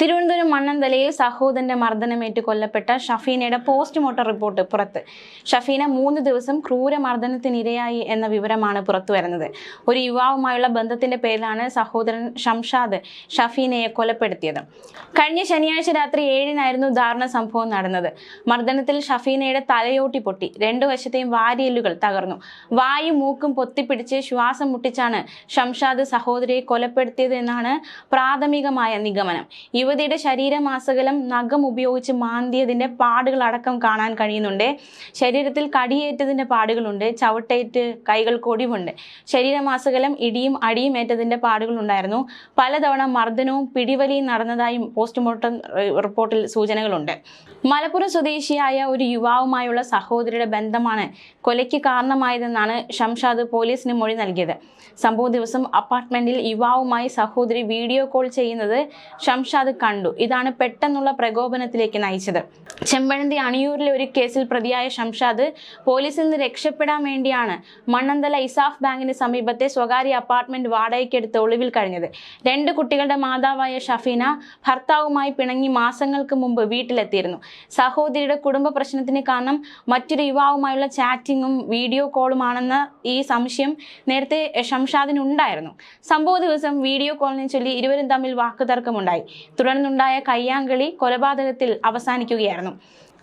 തിരുവനന്തപുരം മണ്ണന്തലയിൽ സഹോദരന്റെ മർദ്ദനമേറ്റ് കൊല്ലപ്പെട്ട ഷഫീനയുടെ postmortem report പുറത്ത്. ഷഫീന മൂന്ന് ദിവസം ക്രൂരമർദ്ദനത്തിനിരയായി എന്ന വിവരമാണ് പുറത്തു വരുന്നത്. ഒരു യുവാവുമായുള്ള ബന്ധത്തിന്റെ പേരിലാണ് സഹോദരൻ ഷംഷാദ് ഷഫീനയെ കൊലപ്പെടുത്തിയത്. കഴിഞ്ഞ ശനിയാഴ്ച രാത്രി ഏഴിനായിരുന്നു ദാരുണ സംഭവം നടന്നത്. മർദ്ദനത്തിൽ ഷഫീനയുടെ തലയോട്ടി പൊട്ടി. രണ്ടു വശത്തെയും വാരിയെല്ലുകൾ തകർന്നു. വായും മൂക്കും പൊത്തിപ്പിടിച്ച് ശ്വാസം മുട്ടിച്ചാണ് ഷംഷാദ് സഹോദരിയെ കൊലപ്പെടുത്തിയത് എന്നാണ് പ്രാഥമികമായ നിഗമനം. യുവതിയുടെ ശരീരമാസകലം നഖം ഉപയോഗിച്ച് മാന്തിയതിന്റെ പാടുകൾ അടക്കം കാണാൻ കഴിയുന്നുണ്ട്. ശരീരത്തിൽ കടിയേറ്റതിന്റെ പാടുകളുണ്ട്. ചവിട്ടേറ്റ് കൈകൾ കൊടിവുണ്ട്. ശരീരമാസകലം ഇടിയും അടിയും ഏറ്റതിന്റെ പാടുകളുണ്ടായിരുന്നു. പലതവണ മർദ്ദനവും പിടിവലിയും നടന്നതായും പോസ്റ്റ്മോർട്ടം റിപ്പോർട്ടിൽ സൂചനകളുണ്ട്. മലപ്പുറം സ്വദേശിയായ ഒരു യുവാവുമായുള്ള സഹോദരിയുടെ ബന്ധമാണ് കൊലയ്ക്ക് കാരണമായതെന്നാണ് ഷംഷാദ് പോലീസിന് മൊഴി നൽകിയത്. സംഭവ ദിവസം അപ്പാർട്ട്മെന്റിൽ യുവാവുമായി സഹോദരി വീഡിയോ കോൾ ചെയ്യുന്നത് ഷംഷാദ് കണ്ടു. ഇതാണ് പെട്ടെന്നുള്ള പ്രകോപനത്തിലേക്ക് നയിച്ചത്. ചെമ്പഴന്തി അണിയൂരിലെ ഒരു കേസിൽ പ്രതിയായ ഷംഷാദ് പോലീസിൽ നിന്ന് രക്ഷപ്പെടാൻ വേണ്ടിയാണ് മണ്ണന്തല ഇസാഫ് ബാങ്കിന് സമീപത്തെ സ്വകാര്യ അപ്പാർട്ട്മെന്റ് വാടകയ്ക്കെടുത്ത് ഒളിവിൽ കഴിഞ്ഞത്. രണ്ട് കുട്ടികളുടെ മാതാവായ ഷഫീന ഭർത്താവുമായി പിണങ്ങി മാസങ്ങൾക്ക് മുമ്പ് വീട്ടിലെത്തിയിരുന്നു. സഹോദരിയുടെ കുടുംബ പ്രശ്നത്തിന് കാരണം മറ്റൊരു യുവാവുമായുള്ള ചാറ്റിങ്ങും വീഡിയോ കോളുമാണെന്ന ഈ സംശയം നേരത്തെ ഷംഷാദിനുണ്ടായിരുന്നു. സംഭവ ദിവസം വീഡിയോ കോളിനെ ചൊല്ലി ഇരുവരും തമ്മിൽ വാക്കുതർക്കമുണ്ടായി. തുടർന്നുണ്ടായ കയ്യാങ്കളി കൊലപാതകത്തിൽ അവസാനിക്കുകയായിരുന്നു.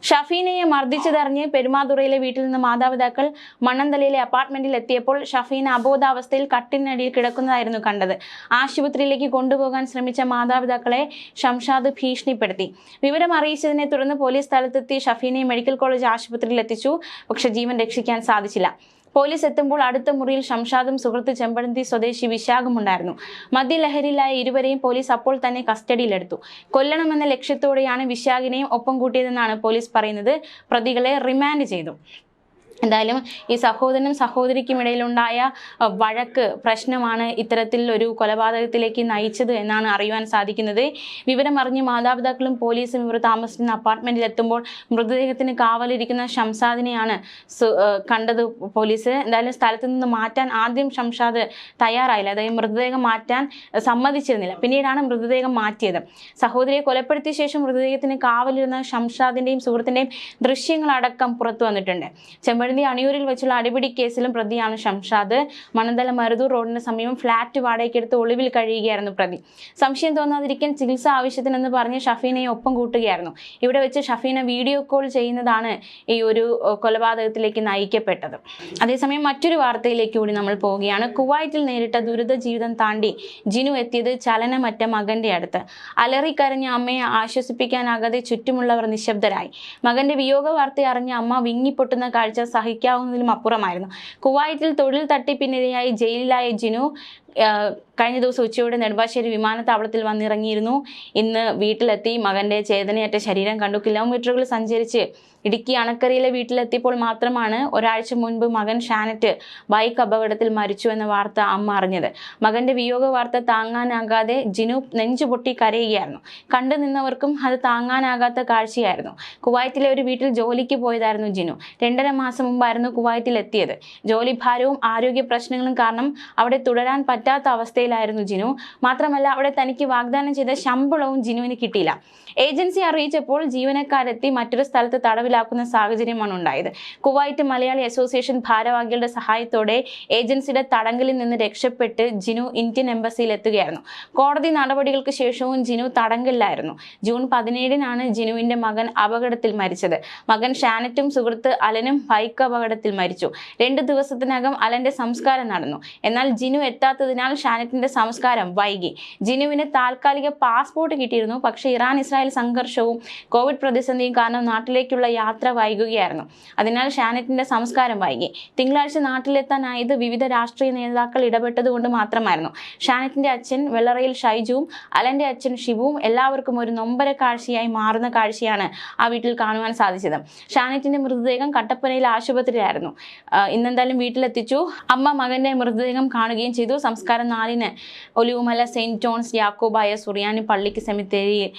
ഷഫീനയെ മർദ്ദിച്ചതറിഞ്ഞ് പെരുമാതുറയിലെ വീട്ടിൽ നിന്ന് മാതാപിതാക്കൾ മണ്ണന്തലയിലെ അപ്പാർട്ട്മെന്റിൽ എത്തിയപ്പോൾ ഷഫീന അബോധാവസ്ഥയിൽ കട്ടിനടിയിൽ കിടക്കുന്നതായിരുന്നു കണ്ടത്. ആശുപത്രിയിലേക്ക് കൊണ്ടുപോകാൻ ശ്രമിച്ച മാതാപിതാക്കളെ ഷംഷാദ് ഭീഷണിപ്പെടുത്തി. വിവരം അറിയിച്ചതിനെ തുടർന്ന് പോലീസ് സ്ഥലത്തെത്തി ഷഫീനയെ മെഡിക്കൽ കോളേജ് ആശുപത്രിയിൽ എത്തിച്ചു. പക്ഷെ ജീവൻ രക്ഷിക്കാൻ സാധിച്ചില്ല. പോലീസ് എത്തുമ്പോൾ അടുത്ത മുറിയിൽ ഷംഷാദും സുഹൃത്ത് ചെമ്പഴന്തി സ്വദേശി വിശാഖും ഉണ്ടായിരുന്നു. മദ്യലഹരിയിലായ ഇരുവരെയും പോലീസ് അപ്പോൾ തന്നെ കസ്റ്റഡിയിലെടുത്തു. കൊല്ലണമെന്ന ലക്ഷ്യത്തോടെയാണ് വിശാഖിനെയും ഒപ്പം കൂട്ടിയതെന്നാണ് പോലീസ് പറയുന്നത്. പ്രതികളെ റിമാൻഡ് ചെയ്തു. എന്തായാലും ഈ സഹോദരനും സഹോദരിക്കും ഇടയിലുണ്ടായ വഴക്ക് പ്രശ്നമാണ് ഇത്തരത്തിൽ ഒരു കൊലപാതകത്തിലേക്ക് നയിച്ചത് എന്നാണ് അറിയുവാൻ സാധിക്കുന്നത്. വിവരമറിഞ്ഞ് മാതാപിതാക്കളും പോലീസും ഇവർ താമസിക്കുന്ന അപ്പാർട്ട്മെന്റിൽ എത്തുമ്പോൾ മൃതദേഹത്തിന് കാവലിരിക്കുന്ന ഷംസാദിനെയാണ് കണ്ടത് പോലീസ്. എന്തായാലും സ്ഥലത്ത് നിന്ന് മാറ്റാൻ ആദ്യം ഷംഷാദ് തയ്യാറായില്ല. അതായത് മൃതദേഹം മാറ്റാൻ സമ്മതിച്ചിരുന്നില്ല. പിന്നീടാണ് മൃതദേഹം മാറ്റിയത്. സഹോദരിയെ കൊലപ്പെടുത്തിയ ശേഷം മൃതദേഹത്തിന് കാവലിരുന്ന ഷംഷാദിന്റെയും സുഹൃത്തിന്റെയും ദൃശ്യങ്ങളടക്കം പുറത്തു വന്നിട്ടുണ്ട്. ചെമ്പഴന്തി അണിയൂരിൽ വെച്ചുള്ള അടിപിടി കേസിലും പ്രതിയാണ് ഷംഷാദ്. മണന്തല മരുതൂർ റോഡിന് സമീപം ഫ്ളാറ്റ് വാടകയ്ക്കെടുത്ത് ഒളിവിൽ കഴിയുകയായിരുന്നു പ്രതി. സംശയം തോന്നാതിരിക്കാൻ ചികിത്സ ആവശ്യത്തിനെന്ന് പറഞ്ഞ് ഷഫീനയെ ഒപ്പം കൂട്ടുകയായിരുന്നു. ഇവിടെ വെച്ച് ഷഫീന വീഡിയോ കോൾ ചെയ്യുന്നതാണ് ഈ ഒരു കൊലപാതകത്തിലേക്ക് നയിക്കപ്പെട്ടത്. അതേസമയം മറ്റൊരു വാർത്തയിലേക്ക് കൂടി നമ്മൾ പോവുകയാണ്. കുവൈറ്റിൽ നേരിട്ട ദുരിത ജീവിതം താണ്ടി ജിനു എത്തിയത് ചലനമറ്റ മകന്റെ അടുത്ത്. അലറി കരഞ്ഞ അമ്മയെ ആശ്വസിപ്പിക്കാനാകാതെ ചുറ്റുമുള്ളവർ നിശബ്ദരായി. മകന്റെ വിയോഗ വാർത്ത അറിഞ്ഞ അമ്മ വിങ്ങിപ്പൊട്ടുന്ന കാഴ്ച സഹിക്കാവുന്നതിലും അപ്പുറമായിരുന്നു. കുവൈറ്റിൽ തൊഴിൽ തട്ടിപ്പിനിരയായി ജയിലിലായ ജിനു കഴിഞ്ഞ ദിവസം ഉച്ചയോടെ നെടുമ്പാശ്ശേരി വിമാനത്താവളത്തിൽ വന്നിറങ്ങിയിരുന്നു. ഇന്ന് വീട്ടിലെത്തി മകന്റെ ചേതനയറ്റ ശരീരം കണ്ടു. കിലോമീറ്ററുകൾ സഞ്ചരിച്ച് ഇടുക്കി അണക്കരയിലെ വീട്ടിലെത്തിയപ്പോൾ മാത്രമാണ് ഒരാഴ്ച മുൻപ് മകൻ ഷാനറ്റ് ബൈക്ക് അപകടത്തിൽ മരിച്ചു എന്ന വാർത്ത അമ്മ അറിഞ്ഞത്. മകന്റെ വിയോഗ വാർത്ത താങ്ങാനാകാതെ ജിനു നെഞ്ചു പൊട്ടി കരയുകയായിരുന്നു. കണ്ടു നിന്നവർക്കും അത് താങ്ങാനാകാത്ത കാഴ്ചയായിരുന്നു. കുവൈറ്റിലെ ഒരു വീട്ടിൽ ജോലിക്ക് പോയതായിരുന്നു ജിനു. രണ്ടര മാസം മുമ്പായിരുന്നു കുവൈറ്റിൽ എത്തിയത് ജോലി ഭാരവും ആരോഗ്യ പ്രശ്നങ്ങളും കാരണം അവിടെ തുടരാൻ പറ്റാത്ത അവസ്ഥയിലായിരുന്നു ജിനു. മാത്രമല്ല അവിടെ തനിക്ക് വാഗ്ദാനം ചെയ്ത ശമ്പളവും ജിനുവിന് കിട്ടിയില്ല. ഏജൻസി അറിയിച്ചപ്പോൾ ജീവനക്കാരെത്തി മറ്റൊരു സ്ഥലത്ത് തടവിലാക്കുന്ന സാഹചര്യമാണ് ഉണ്ടായത്. കുവൈറ്റ് മലയാളി അസോസിയേഷൻ ഭാരവാഹികളുടെ സഹായത്തോടെ ഏജൻസിയുടെ തടങ്കലിൽ നിന്ന് രക്ഷപ്പെട്ട് ജിനു ഇന്ത്യൻ എംബസിയിൽ എത്തുകയായിരുന്നു കോടതി നടപടികൾക്ക് ശേഷവും ജിനു തടങ്കലിലായിരുന്നു. ജൂൺ പതിനേഴിനാണ് ജിനുവിന്റെ മകൻ അപകടത്തിൽ മരിച്ചത്. മകൻ ഷാനറ്റും സുഹൃത്ത് അലനും ബൈക്ക് അപകടത്തിൽ മരിച്ചു. രണ്ട് ദിവസത്തിനകം അലന്റെ സംസ്കാരം നടന്നു. എന്നാൽ ജിനു എത്താത്തതിനാൽ ഷാനറ്റിന്റെ സംസ്കാരം വൈകി. ജിനുവിന് താൽക്കാലിക പാസ്പോർട്ട് കിട്ടിയിരുന്നു. പക്ഷേ ഇറാൻ ഇസ്രായേൽ സംഘർഷവും കോവിഡ് പ്രതിസന്ധിയും കാരണം നാട്ടിലേക്കുള്ള യാത്ര വൈകുകയായിരുന്നു. അതിനാൽ ഷാനറ്റിന്റെ സംസ്കാരം വൈകി. തിങ്കളാഴ്ച നാട്ടിലെത്താനായത് വിവിധ രാഷ്ട്രീയ നേതാക്കൾ ഇടപെട്ടതുകൊണ്ട് മാത്രമായിരുന്നു. ഷാനറ്റിന്റെ അച്ഛൻ വെള്ളറയിൽ ഷൈജുവും അലന്റെ അച്ഛൻ ഷിബുവും എല്ലാവർക്കും ഒരു നൊമ്പര കാഴ്ചയായി മാറുന്ന കാഴ്ചയാണ് ആ വീട്ടിൽ കാണുവാൻ സാധിച്ചത്. ഷാനറ്റിന്റെ മൃതദേഹം കട്ടപ്പനയിലെ ആശുപത്രിയിലായിരുന്നു. ഇന്നെന്തായാലും വീട്ടിലെത്തിച്ചു. അമ്മ മകന്റെ മൃതദേഹം കാണുകയും ചെയ്തു. സംസ്കാരം നാലിന് ഒലിവുമല സെയിന്റ് ജോൺസ് യാക്കോബായ സുറിയാനി പള്ളിക്ക് സെമിത്തേരിയിൽ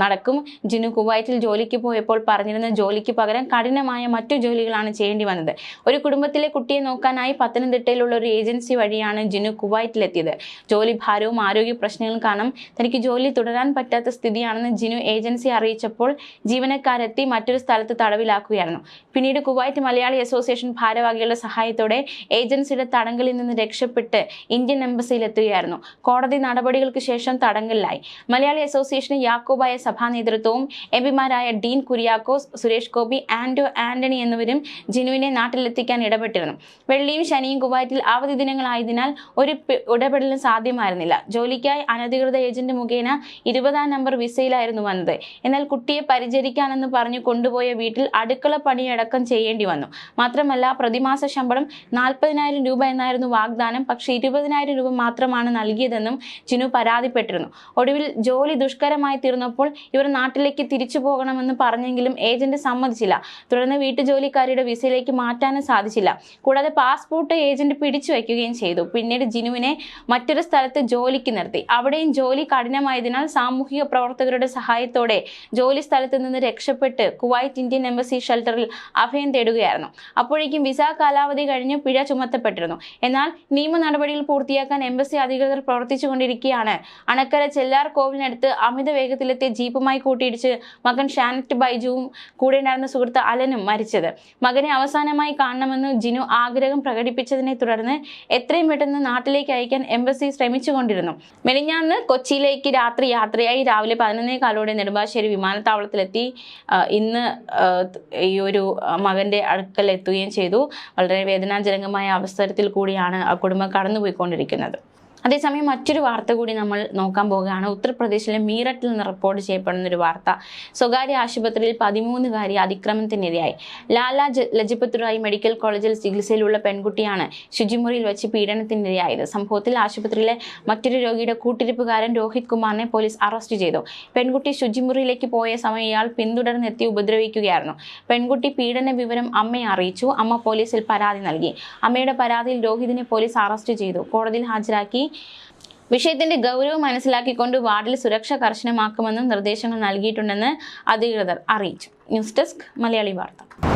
നടക്കും. ജിനു കുവൈറ്റിൽ ജോലിക്ക് പോയപ്പോൾ പറഞ്ഞിരുന്ന ജോലിക്ക് പകരം കഠിനമായ മറ്റു ജോലികളാണ് ചെയ്യേണ്ടി വന്നത്. ഒരു കുടുംബത്തിലെ കുട്ടിയെ നോക്കാനായി പത്തനംതിട്ടയിലുള്ള ഒരു ഏജൻസി വഴിയാണ് ജിനു കുവൈറ്റിലെത്തിയത്. ജോലി ഭാരവും ആരോഗ്യ പ്രശ്നങ്ങളും കാരണം തനിക്ക് ജോലി തുടരാൻ പറ്റാത്ത സ്ഥിതിയാണെന്ന് ജിനു ഏജൻസി അറിയിച്ചപ്പോൾ ജീവനക്കാരെത്തി മറ്റൊരു സ്ഥലത്ത് തടവിലാക്കുകയായിരുന്നു. പിന്നീട് കുവൈറ്റ് മലയാളി അസോസിയേഷൻ ഭാരവാഹികളുടെ സഹായത്തോടെ ഏജൻസിയുടെ തടങ്കലിൽ നിന്ന് രക്ഷപ്പെട്ട് ഇന്ത്യൻ എംബസിയിൽ എത്തുകയായിരുന്നു കോടതി നടപടികൾക്ക് ശേഷം തടങ്കലിലായി. മലയാളി അസോസിയേഷന് യാക്കോബായ സഭാ നേതൃത്വവും എം പിമാരായ ഡീൻ കുര്യാക്കോസ് സുരേഷ് ഗോപി ആൻഡോ ആന്റണി എന്നിവരും ജിനുവിനെ നാട്ടിലെത്തിക്കാൻ ഇടപെട്ടിരുന്നു. വെള്ളിയും ശനിയും കുവൈറ്റിൽ അവധി ദിനങ്ങളായതിനാൽ ഒരു ഇടപെടലും സാധ്യമായിരുന്നില്ല. ജോലിക്കായി അനധികൃത ഏജന്റ് മുഖേന ഇരുപതാം നമ്പർ വിസയിലായിരുന്നു വന്നത്. എന്നാൽ കുട്ടിയെ പരിചരിക്കാനെന്ന് പറഞ്ഞു കൊണ്ടുപോയ വീട്ടിൽ അടുക്കള പണിയടക്കം ചെയ്യേണ്ടി വന്നു. മാത്രമല്ല പ്രതിമാസ ശമ്പളം നാൽപ്പതിനായിരം രൂപ എന്നായിരുന്നു വാഗ്ദാനം. പക്ഷേ ഇരുപതിനായിരം രൂപ മാത്രമാണ് നൽകിയതെന്നും ചിനു പരാതിപ്പെട്ടിരുന്നു. ഒടുവിൽ ജോലി ദുഷ്കരമായി തീർന്നപ്പോൾ ഇവർ നാട്ടിലേക്ക് തിരിച്ചു പോകണമെന്ന് പറഞ്ഞെങ്കിലും ഏജന്റ് സമ്മതിച്ചില്ല. തുടർന്ന് വീട്ടുജോലിക്കാരിയുടെ വിസയിലേക്ക് മാറ്റാനും സാധിച്ചില്ല. കൂടാതെ പാസ്പോർട്ട് ഏജന്റ് പിടിച്ചു വയ്ക്കുകയും ചെയ്തു. പിന്നീട് ജിനുവിനെ മറ്റൊരു സ്ഥലത്ത് ജോലിക്ക് നിർത്തി. അവിടെയും ജോലി കഠിനമായതിനാൽ സാമൂഹിക പ്രവർത്തകരുടെ സഹായത്തോടെ ജോലി സ്ഥലത്ത് നിന്ന് രക്ഷപ്പെട്ട് കുവൈറ്റ് ഇന്ത്യൻ എംബസി ഷെൽട്ടറിൽ അഭയം തേടുകയായിരുന്നു. അപ്പോഴേക്കും വിസ കാലാവധി കഴിഞ്ഞ് പിഴ ചുമത്തപ്പെട്ടിരുന്നു. എന്നാൽ നിയമ നടപടികൾ പൂർത്തിയാക്കാൻ എംബസി അധികൃതർ പ്രവർത്തിച്ചുകൊണ്ടിരിക്കുകയാണ്. അണക്കര ചെല്ലാർ കോവിലിനടുത്ത് അമിത വേഗത്തിലെത്തിയ ജീപ്പുമായി കൂട്ടിയിടിച്ച് മകൻ ഷാനറ്റ് ബൈജുവും കൂടെ ഉണ്ടായിരുന്ന സുഹൃത്ത് അലനും മരിച്ചത്. മകനെ അവസാനമായി കാണണമെന്ന് ജിനു ആഗ്രഹം പ്രകടിപ്പിച്ചതിനെ തുടർന്ന് എത്രയും പെട്ടെന്ന് നാട്ടിലേക്ക് അയക്കാൻ എംബസി ശ്രമിച്ചുകൊണ്ടിരുന്നു. മെലിഞ്ഞാന്ന് കൊച്ചിയിലേക്ക് രാത്രി യാത്രയായി രാവിലെ പതിനൊന്നേ കാലോടെ നെടുമ്പാശ്ശേരി വിമാനത്താവളത്തിലെത്തി ഇന്ന് ഈ ഒരു മകന്റെ അടുക്കൽ എത്തുകയും ചെയ്തു. വളരെ വേദനാജനകമായ അവസരത്തിൽ കൂടിയാണ് ആ കുടുംബം കടന്നുപോയിക്കൊണ്ടിരിക്കുന്നത്. American Adult. അതേസമയം മറ്റൊരു വാർത്ത കൂടി നമ്മൾ നോക്കാൻ പോവുകയാണ്. ഉത്തർപ്രദേശിലെ മീററ്റിൽ നിന്ന് റിപ്പോർട്ട് ചെയ്യപ്പെടുന്ന ഒരു വാർത്ത. സ്വകാര്യ ആശുപത്രിയിൽ പതിമൂന്നുകാരി അതിക്രമത്തിനിരയായി. ലാല ലജപത് റായ് മെഡിക്കൽ കോളേജിൽ ചികിത്സയിലുള്ള പെൺകുട്ടിയാണ് ശുചിമുറിയിൽ വെച്ച് പീഡനത്തിനിരയായത്. സംഭവത്തിൽ ആശുപത്രിയിലെ മറ്റൊരു രോഗിയുടെ കൂട്ടിരിപ്പുകാരൻ രോഹിത് കുമാറിനെ പോലീസ് അറസ്റ്റ് ചെയ്തു. പെൺകുട്ടി ശുചിമുറിയിലേക്ക് പോയ സമയം ഇയാൾ പിന്തുടർന്നെത്തി ഉപദ്രവിക്കുകയായിരുന്നു. പെൺകുട്ടി പീഡന വിവരം അമ്മയെ അറിയിച്ചു. അമ്മ പോലീസിൽ പരാതി നൽകി. അമ്മയുടെ പരാതിയിൽ രോഹിതിനെ പോലീസ് അറസ്റ്റ് ചെയ്തു. കോടതിയിൽ ഹാജരാക്കി വിഷയത്തിന്റെ ഗൗരവം മനസ്സിലാക്കിക്കൊണ്ട് വാർഡിൽ സുരക്ഷ കർശനമാക്കുമെന്നും നിർദ്ദേശങ്ങൾ നൽകിയിട്ടുണ്ടെന്ന് അധികൃതർ അറിയിച്ചു. ന്യൂസ് ഡെസ്ക് മലയാളി വാർത്ത.